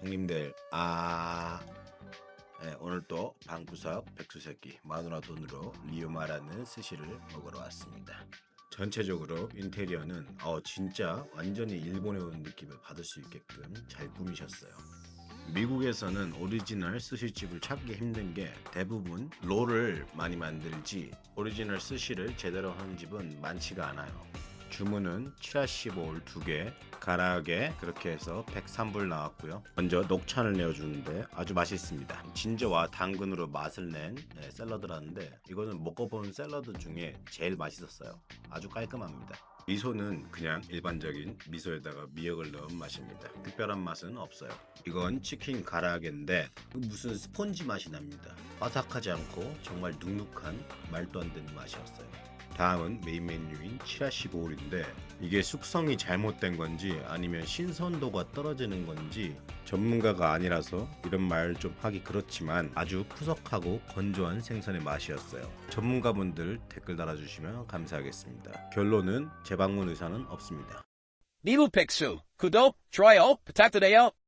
형님들 아 네, 오늘 또 방구석 백수새끼 마누라 돈으로 리오마라는 스시를 먹으러 왔습니다. 전체적으로 인테리어는 어 진짜 완전히 일본에 온 느낌을 받을 수 있게끔 잘 꾸미셨어요. 미국에서는 오리지널 스시집을 찾기 힘든 게 대부분 롤을 많이 만들지 오리지널 스시를 제대로 하는 집은 많지가 않아요. 주문은 치라시 볼 2개, 가라아게 그렇게 해서 103불 나왔고요. 먼저 녹차를 내어주는데 아주 맛있습니다. 진저와 당근으로 맛을 낸 네, 샐러드라는데 이거는 먹어본 샐러드 중에 제일 맛있었어요. 아주 깔끔합니다. 미소는 그냥 일반적인 미소에다가 미역을 넣은 맛입니다. 특별한 맛은 없어요. 이건 치킨 가라아게인데 무슨 스폰지 맛이 납니다. 바삭하지 않고 정말 눅눅한 말도 안 되는 맛이었어요. 다음은 메인 메뉴인 치라시 보울인데 이게 숙성이 잘못된 건지 아니면 신선도가 떨어지는 건지 전문가가 아니라서 이런 말 좀 하기 그렇지만 아주 푸석하고 건조한 생선의 맛이었어요. 전문가분들 댓글 달아주시면 감사하겠습니다. 결론은 재방문 의사는 없습니다. 미국 백수 구독, 좋아요 부탁드려요.